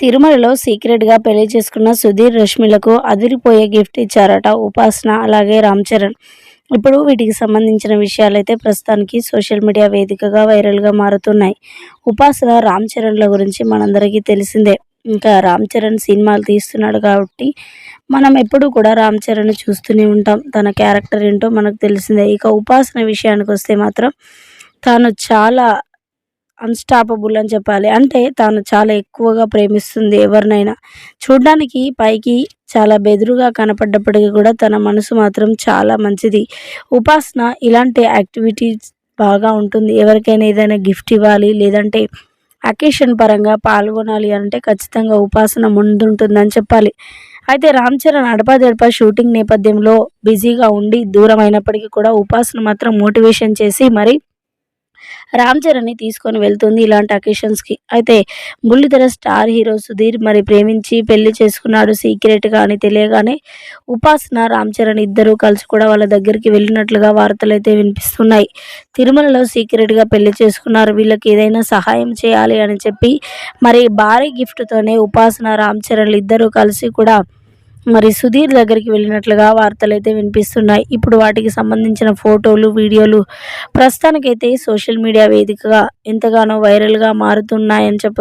తిరుమలలో సీక్రెట్‌గా పెళ్ళి చేసుకున్న సుధీర్, రష్మిలకు అదిరిపోయే గిఫ్ట్ ఇచ్చారట ఉపాసన, అలాగే రామ్ చరణ్. ఇప్పుడు వీటికి సంబంధించిన విషయాలైతే ప్రస్తుతానికి సోషల్ మీడియా వేదికగా వైరల్‌గా మారుతున్నాయి. ఉపాసన, రామ్ చరణ్‌ల గురించి మనందరికీ తెలిసిందే. ఇంకా రామ్ చరణ్ సినిమాలు తీస్తున్నాడు కాబట్టి మనం ఎప్పుడూ కూడా రామ్ చరణ్ చూస్తూనే ఉంటాం. తన క్యారెక్టర్ ఏంటో మనకు తెలిసిందే. ఇక ఉపాసన విషయానికి వస్తే మాత్రం తాను చాలా అన్‌స్టాపబుల్ అని చెప్పాలి. అంటే తాను చాలా ఎక్కువగా ప్రేమిస్తుంది ఎవరినైనా. చూడడానికి పైకి చాలా బెదురుగా కనపడ్డప్పటికీ కూడా తన మనసు మాత్రం చాలా మంచిది. ఉపాసన ఇలాంటి యాక్టివిటీస్ బాగా ఉంటుంది. ఎవరికైనా ఏదైనా గిఫ్ట్ ఇవ్వాలి లేదంటే అకేషన్ పరంగా పాల్గొనాలి అంటే ఖచ్చితంగా ఉపాసన ముందుంటుందని చెప్పాలి. అయితే రామ్ చరణ్ అడపాదడపా షూటింగ్ నేపథ్యంలో బిజీగా ఉండి దూరం అయినప్పటికీ కూడా ఉపాసన మాత్రం మోటివేషన్ చేసి మరి రామ్ చరణ్‌ని తీసుకొని వెళ్తుంది ఇలాంటి అకేషన్స్‌కి. అయితే బుల్లితెర స్టార్ హీరో సుధీర్ మరి ప్రేమించి పెళ్ళి చేసుకున్నాడు సీక్రెట్‌గా అని తెలియగానే ఉపాసన, రామ్ చరణ్ ఇద్దరూ కలిసి కూడా వాళ్ళ దగ్గరికి వెళ్ళినట్లుగా వార్తలైతే వినిపిస్తున్నాయి. తిరుమలలో సీక్రెట్‌గా పెళ్ళి చేసుకున్నారు. వీళ్ళకి ఏదైనా సహాయం చేయాలి అని చెప్పి మరి భారీ గిఫ్ట్‌తోనే ఉపాసన, రామ్ చరణ్‌లు ఇద్దరూ కలిసి కూడా మరి సుధీర్ దగ్గరికి వెళ్ళినట్లుగా వార్తలైతే వినిపిస్తున్నాయి. ఇప్పుడు వాటికి సంబంధించిన ఫోటోలు, వీడియోలు ప్రస్తుతానికైతే సోషల్ మీడియా వేదికగా ఎంతగానో వైరల్‌గా మారుతున్నాయని చెప్ప